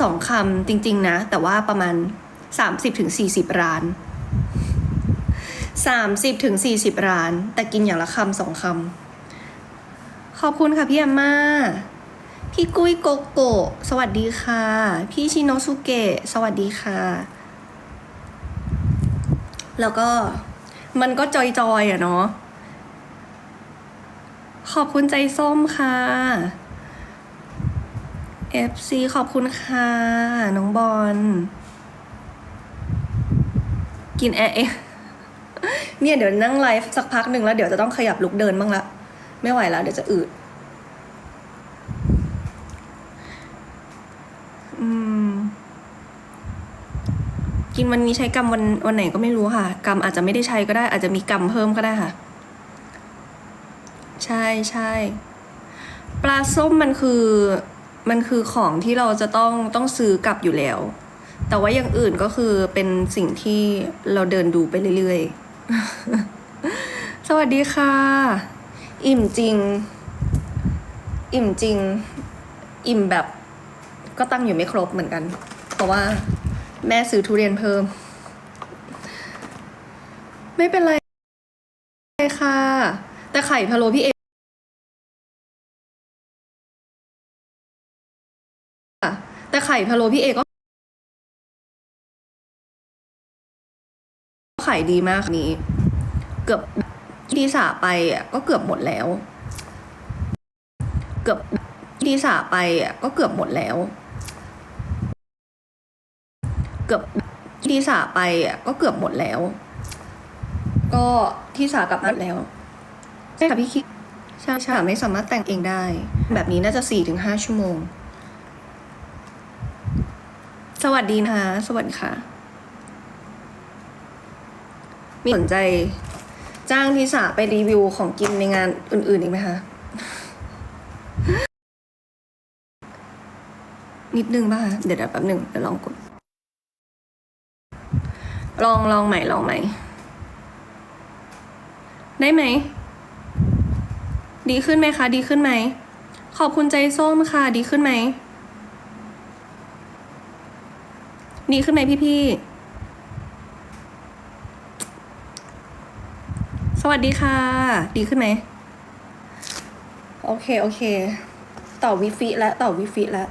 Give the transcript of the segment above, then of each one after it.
สองคำจริง ๆ นะ แต่ว่าประมาณสามสิบถึงสี่สิบร้านสามสิบถึงสี่สิบร้าน แต่กินอย่างละคำสองคำขอบคุณค่ะพี่แอมมาพี่กุ้ยโกโกสวัสดีค่ะ พี่ชิโนสุเกะสวัสดีค่ะ แล้วก็มันก็จอยๆอะเนาะขอบคุณใจส้มค่ะ FC ขอบคุณค่ะ น้องบอล กินแอร์เองเนี่ยเดี๋ยวนั่งไลฟ์สักพักหนึ่งแล้วเดี๋ยวจะต้องขยับลุกเดินบ้างละ ไม่ไหวแล้วเดี๋ยวจะอืด อืม กินวันนี้ใช้กรรมวันวันไหนก็ไม่รู้ค่ะ กรรมอาจจะไม่ได้ใช้ก็ได้ อาจจะมีกรรมเพิ่มก็ได้ค่ะ ใช่ใช่ปลาส้มมันคือ มันคือของที่เราจะต้องต้องซื้อกลับอยู่แล้ว แต่ว่าอย่างอื่นก็คือเป็นสิ่งที่เราเดินดูไปเรื่อยๆ สวัสดีค่ะ อิ่มจริง อิ่มจริง อิ่มแบบก็ตั้งอยู่ไม่ครบเหมือนกัน เพราะว่าแม่ซื้อทุเรียนเพิ่ม ไม่เป็นไรค่ะ แต่ไข่พะโล้พี่เอ ข่พะโล้พี่เอก็ขายดีมากนี้ เกือบที่สาไปอะก็เกือบหมดแล้ว เกือบที่สาไปอะก็เกือบหมดแล้ว เกือบที่สาไปอะก็เกือบหมดแล้ว ก็ที่สากลับมดแล้วใช่ค่ะพี่คิดใช่ใช่ไม่สามารถแต่งเองได้ แบบนี้น่าจะสี่ถึงห้าชั่วโมง สวัสดีนะคะ สวัสดีค่ะ มีสนใจ จ้างทิสาไปรีวิวของกินในงานอื่น ๆ อีกไหมคะ นิดนึงป่ะคะเดี๋ยวเดี๋ยวแป๊บหนึ่งเดี๋ยวลองกด ลองลองใหม่ลองใหม่ ได้ไหม ดีขึ้นไหมคะ ดีขึ้นไหม ขอบคุณใจส้มค่ะ ดีขึ้นไหม ดีขึ้นไหมพี่พี่สวัสดีค่ะ ดีขึ้นไหม โอเค โอเค ต่อวิฟิแล้วต่อวิฟิแล้ว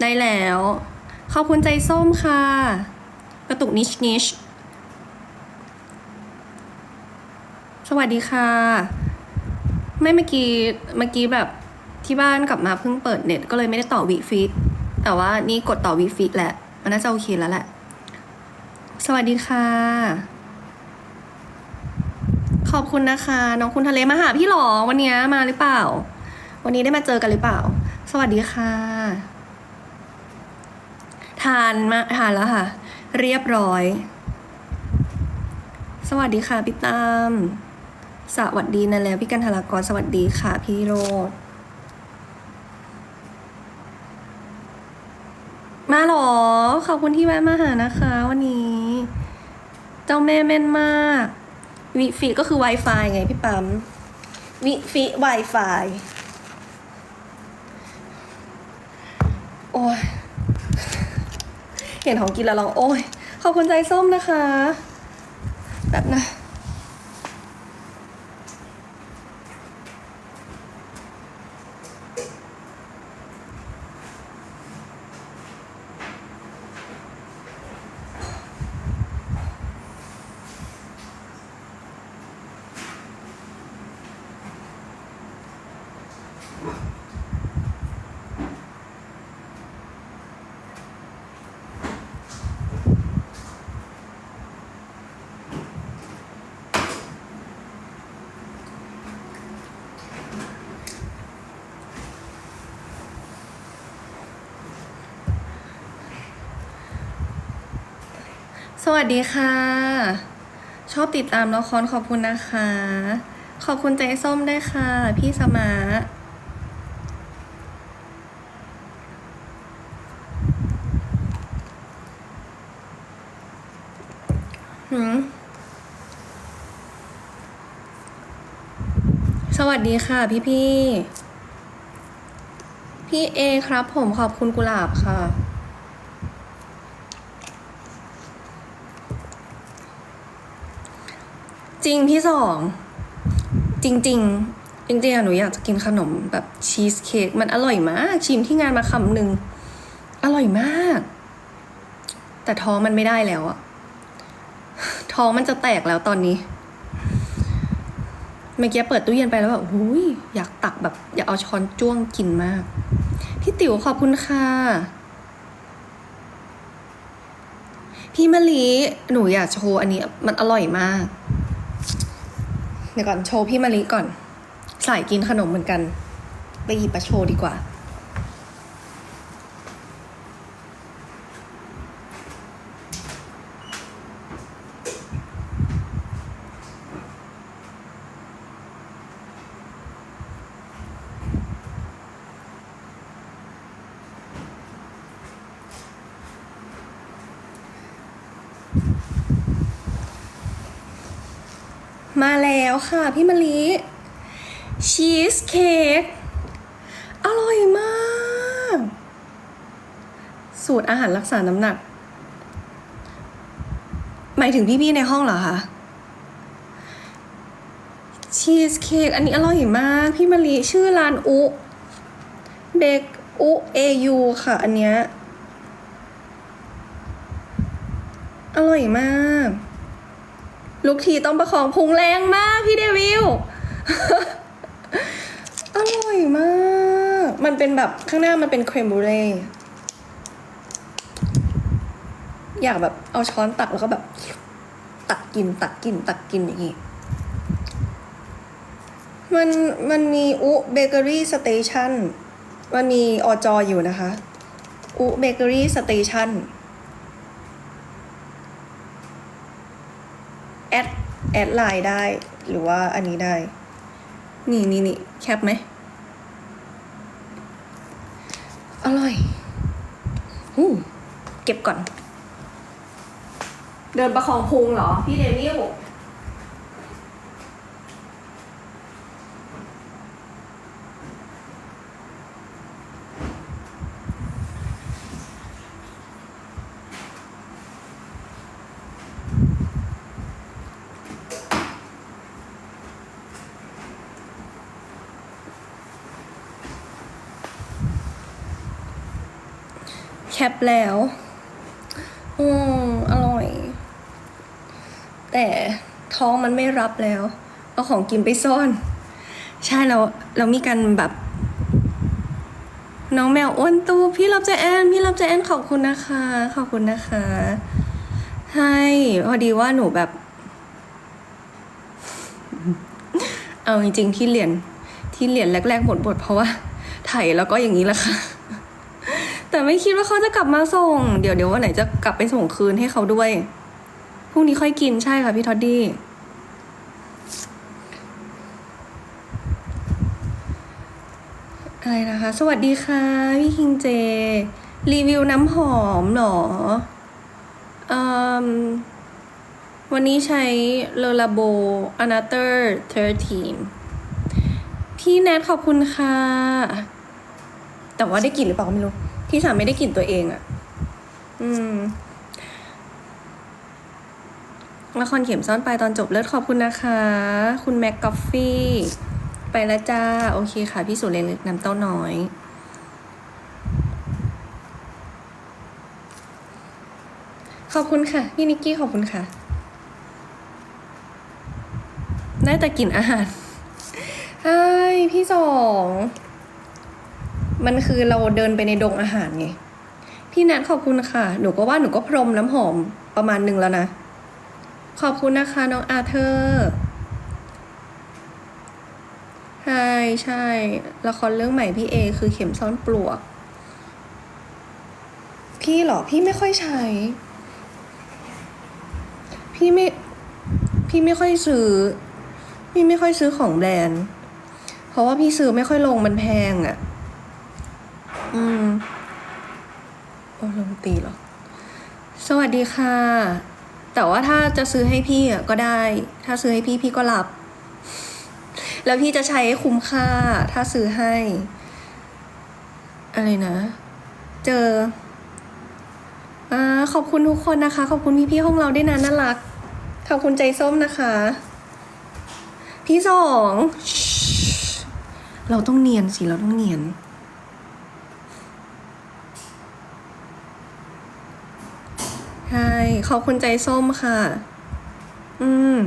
ได้แล้ว ขอบคุณใจส้มค่ะ กระตุกนิชนิช สวัสดีค่ะ ไม่เมื่อกี้ เมื่อกี้แบบ ที่บ้านกลับมาเพิ่งเปิดเน็ตก็เลยไม่ได้ต่อวีฟีดแต่ว่านี่กดต่อวีฟีดแหละมันน่าจะโอเคแล้วแหละ สวัสดีค่ะ ขอบคุณนะคะ น้องคุณทะเลมาหาพี่หรอวันนี้มาหรือเปล่า วันนี้ได้มาเจอกันหรือเปล่า สวัสดีค่ะ ทานมาทานแล้วค่ะ เรียบร้อย สวัสดีค่ะพี่ตั้มสวัสดีนั่นแล้วพี่กันทรากรสวัสดีค่ะพี่โรด มาหรอ ขอบคุณที่แวะมาหานะคะ วันนี้ เจ้าแม่แม่นมาก วิฟิก็คือ Wi-Fi ไงพี่ปั๊ม วิฟิ Wi-Fi โอ้ย เห็นของกินแล้วร้องโอ้ย ขอบคุณใจส้มนะคะ แบบนะ สวัสดีค่ะ ชอบติดตามละครขอบคุณนะคะ ขอบคุณใจส้มได้ค่ะ พี่สมาร์ สวัสดีค่ะพี่พี่พี่เอครับผมขอบคุณกุหลาบค่ะ จริงพี่สอง จริงๆจริงๆอะหนูอยากจะกินขนมแบบชีสเค้กมันอร่อยมาก ชิมที่งานมาคำหนึ่งอร่อยมาก แต่ท้องมันไม่ได้แล้วอะท้องมันจะแตกแล้วตอนนี้ เมื่อกี้เปิดตู้เย็นไปแล้วแบบหุยอยากตักแบบอยากเอาช้อนจ้วงกินมาก พี่ติ๋วขอบคุณค่ะ พี่มะลิหนูอยากโชว์อันนี้มันอร่อยมาก เดี๋ยวก่อนโชว์พี่มะลิก่อน สายกินขนมเหมือนกัน ไปหยิบมาโชว์ดีกว่า มาแล้วค่ะพี่มะลิชีสเค้กอร่อยมาก สูตรอาหารรักษาน้ำหนัก หมายถึงพี่ๆในห้องเหรอคะชีสเค้กอันนี้อร่อยมาก พี่มะลิชื่อร้านอุเบกอุเอยูค่ะ อันเนี้ยอร่อยมาก ลูกทีต้องประคองพุงแรงมากพี่เดวิล อร่อยมาก มันเป็นแบบข้างหน้ามันเป็นเครมบูเล่อยากแบบเอาช้อนตักแล้วก็แบบ ตักกินตักกินตักกินอย่างงี้ มันมันมีอุเบเกอรี่สเตชันมันมีอจออยู่นะคะ อุเบเกอรี่สเตชัน แอด แอดไลน์ได้หรือว่าอันนี้ได้ นี่นี่นี่แคปไหม อร่อยหูเก็บก่อน เดินประคองพุงเหรอ พี่เดมี่ แคปแล้วอืมอร่อย แต่ท้องมันไม่รับแล้ว เอาของกินไปซ่อน ใช่แล้วเรามีกันแบบ น้องแมวอ้วนตูพี่รับใจแอนพี่รับใจแอนขอบคุณนะคะ ขอบคุณนะคะใช่พอดีว่าหนูแบบ เอาจริงๆที่เรียนที่เรียนแรกๆหมดบทเพราะว่าถ่ายแล้วก็อย่างนี้แหละค่ะ แต่ไม่คิดว่าเขาจะกลับมาส่ง เดี๋ยวเดี๋ยววันไหนจะกลับไปส่งคืนให้เขาด้วยพรุ่งนี้ค่อยกินใช่ค่ะพี่ท็อดดี้อะไรนะคะ สวัสดีค่ะ พี่คิงเจ รีวิวน้ำหอมเหรออวันนี้ใช้เลอลาโบ Another 13พี่แนทขอบคุณค่ะ แต่ว่าได้กลิ่นหรือเปล่าก็ไม่รู้ พี่สามไม่ได้กลิ่นตัวเองอะ่ะ อืมละครเข็มซ่อนไปตอนจบเลิศขอบคุณนะคะ คุณแม็กกอฟฟี่ ไปล้วจ้า โอเคค่ะ พี่สุเรนลึกน้ำเต้าน้อยขอบคุณค่ะ พี่นิกกี้ขอบคุณค่ะ ได้แต่กลิ่นอาหารใช่พี่สอง มันคือเราเดินไปในดงอาหารไง พี่แนทขอบคุณค่ะ หนูก็ว่าหนูก็พรมน้ำหอมประมาณหนึ่งแล้วนะ ขอบคุณนะคะน้องอาเธอร์ใช่ใช่ ละครเรื่องใหม่พี่เอคือเข็มซ่อนปลวก พี่เหรอ พี่ไม่ค่อยใช้ พี่ไม่ พี่ไม่ค่อยซื้อ พี่ไม่ค่อยซื้อของแบรนด์ เพราะว่าพี่ซื้อไม่ค่อยลงมันแพงอะ่ะ อืมโอ้ลงตีหรอ สวัสดีค่ะ แต่ว่าถ้าจะซื้อให้พี่อะก็ได้ ถ้าซื้อให้พี่พี่ก็รับ แล้วพี่จะใช้คุ้มค่า ถ้าซื้อให้ อะไรนะ เจออ่าขอบคุณทุกคนนะคะ ขอบคุณพี่ๆห้องเราด้วยนะน่ารัก ขอบคุณใจส้มนะคะ พี่สอง เราต้องเนียนสิ เราต้องเนียน ใช่ขอบคุณใจส้มค่ะ อืม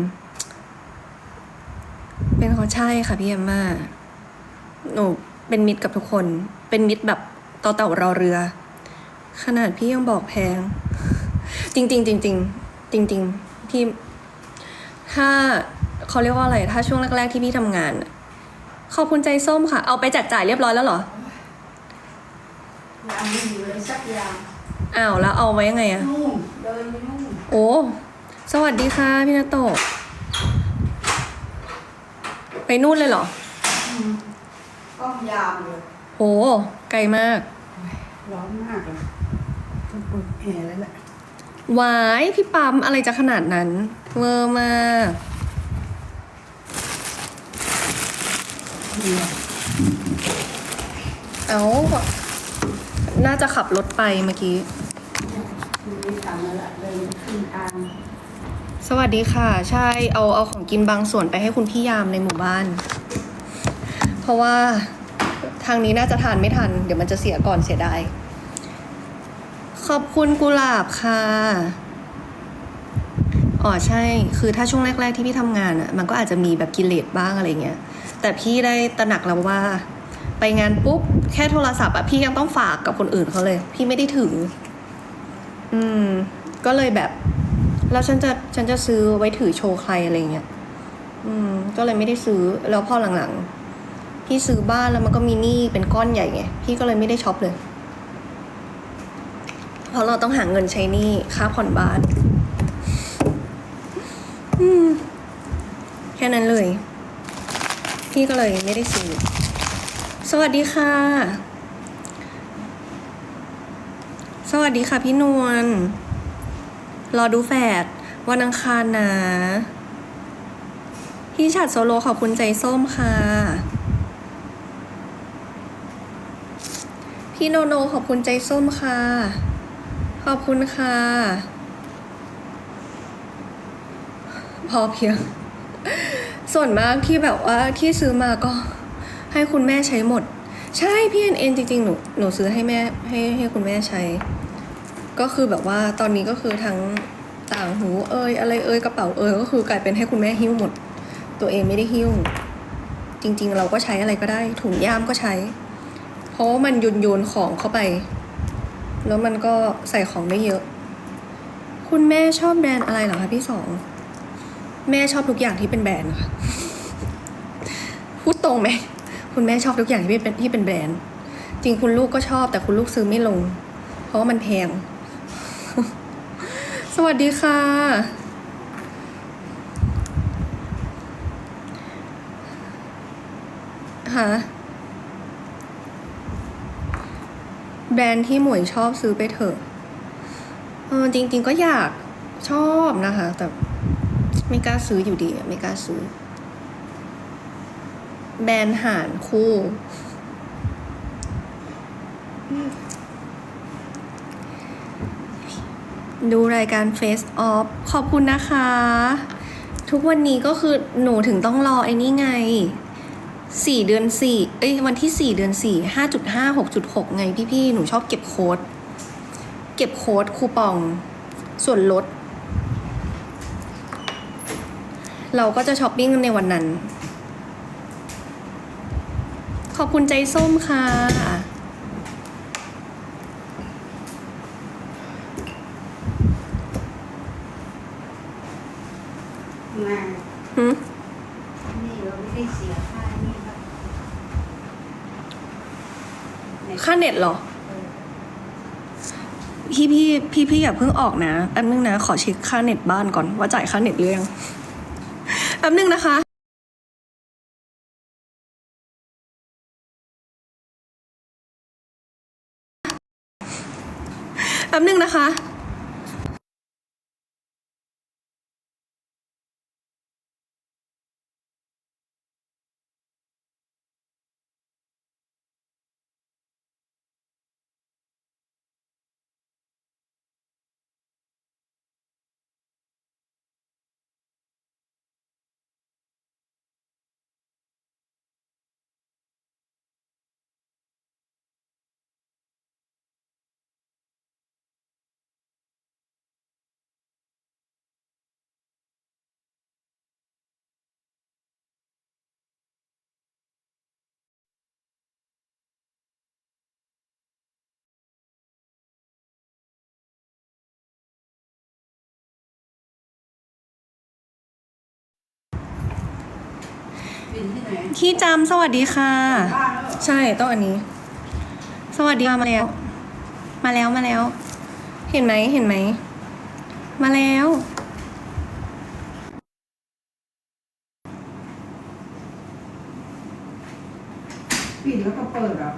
เป็นเขาใช่ค่ะพี่เอมมาหนูเป็นมิตรกับทุกคน เป็นมิตรแบบต่อเต่ารอเรือ ขนาดพี่ยังบอกแพง จริงๆจริงๆจริงพี่ ถ้าเขาเรียกว่าอะไร ถ้าช่วงแรก ๆ ที่พี่ทำงาน ขอบคุณใจส้มค่ะ เอาไปจัดจ่ายเรียบร้อยแล้วเหรอยังไม่อยู่เลยสักอย่าง อ้าวแล้วเอาไว้ยังไงอะนู่นเดินไปนู่นโอ้สวัสดีค่ะพี่นาโตะไปนู่นเลยเหรอป้อมยามเลยโหไกลมากร้อนมากเลยต้องเปิดแอร์แล้วแหละวายพี่ปั๊มอะไรจะขนาดนั้น เวอร์มากเนี่ยเอาน่าจะขับรถไปเมื่อกี้ สวัสดีค่ะ ใช่เอาเอาของกินบางส่วนไปให้คุณพี่ยามในหมู่บ้าน เพราะว่าทางนี้น่าจะทานไม่ทัน เดี๋ยวมันจะเสียก่อนเสียดายขอบคุณกุหลาบค่ะอ๋อใช่ คือถ้าช่วงแรก ๆ ที่พี่ทำงานอะ มันก็อาจจะมีแบบกิเลสบ้างอะไรเงี้ย แต่พี่ได้ตระหนักแล้วว่า ไปงานปุ๊บ แค่โทรศัพท์อะพี่ยังต้องฝากกับคนอื่นเขาเลย พี่ไม่ได้ถือ อืม ก็เลยแบบ แล้วฉันจะฉันจะซื้อไว้ถือโชว์ใครอะไรเงี้ยอืม ก็เลยไม่ได้ซื้อแล้วพอหลังๆพี่ซื้อบ้านแล้วมันก็มีหนี้เป็นก้อนใหญ่ไงพี่ก็เลยไม่ได้ช็อปเลย เพราะเราต้องหาเงินใช้หนี้ค่าผ่อนบ้าน อืม แค่นั้นเลย พี่ก็เลยไม่ได้ซื้อ สวัสดีค่ะ สวัสดีค่ะพี่นวล รอดูแฝดวันอังคารนะพี่ฉัดโซโลขอบคุณใจส้มค่ะ พี่โนโนขอบคุณใจส้มค่ะ ขอบคุณค่ะ พอเพียง ส่วนมากที่แบบว่าที่ซื้อมาก็ให้คุณแม่ใช้หมด ใช่พี่เอ็นเอ็นจริงๆ หนูหนูซื้อให้แม่ให้ให้คุณแม่ใช้ ก็คือแบบว่าตอนนี้ก็คือทั้งต่างหูเอยอะไรเอยกระเป๋าเอยก็คือกลายเป็นให้คุณแม่หิ้วหมด ตัวเองไม่ได้หิ้ว จริง ๆ เราก็ใช้อะไรก็ได้ ถุงย่ามก็ใช้ เพราะว่ามันโยนโยนของเข้าไป แล้วมันก็ใส่ของไม่เยอะ คุณแม่ชอบแบรนด์อะไรเหรอคะพี่สองแม่ชอบทุกอย่างที่เป็นแบรนด์ค่ะพูดตรงไหมคุณแม่ชอบทุกอย่างที่เป็นที่เป็นแบรนด์ จริงคุณลูกก็ชอบแต่คุณลูกซื้อไม่ลง เพราะว่ามันแพง สวัสดีค่ะค่ะแบรนด์ที่หมวยชอบซื้อไปเถอะเออจริง ๆ ก็อยากชอบนะคะ แต่ไม่กล้าซื้ออยู่ดีไม่กล้าซื้อ แบรนด์ห่านคู่ ดูรายการ Face Off ขอบคุณนะคะ ทุกวันนี้ก็คือหนูถึงต้องรอไอ้นี่ไงสี่เดือนสี่เอ้ยวันที่สี่เดือนสี่ห้าจุดห้าหกจุดหกไงพี่ๆ หนูชอบเก็บโค้ด เก็บโค้ดคูปอง ส่วนลด เราก็จะช้อปปิ้งในวันนั้น ขอบคุณใจส้มค่ะ งาน หืม นี่เราไม่ได้เสียค่านี่ครับ เน็ตเหรอเออพี่พี่พี่พี่อย่าเพิ่งออกนะแป๊บนึงนะ ขอเช็คค่าเน็ตบ้านก่อนว่าจ่ายค่าเน็ตหรือยังแป๊บนึงนะคะแป๊บนึงนะคะ ขี้จำสวัสดีค่ะบ้านแล้วเหรอใช่ต้องอันนี้ สวัสดีค่ะมาแล้ว มาแล้วมาแล้ว เห็นไหมเห็นไหม มาแล้ว ปิดแล้วก็เปิดเหรอะ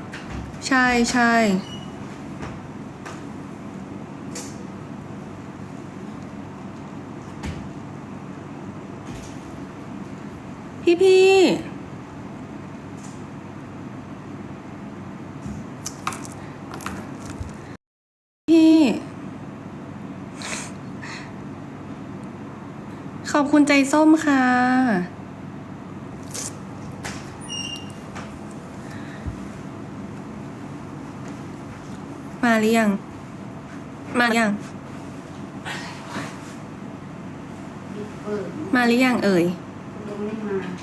ใช่ใช่ พี่พี่พี่ ขอบคุณใจส้มค่ะ มาหรือยัง มาหรือยังเปิดมาหรือยังเอ่ย Nên.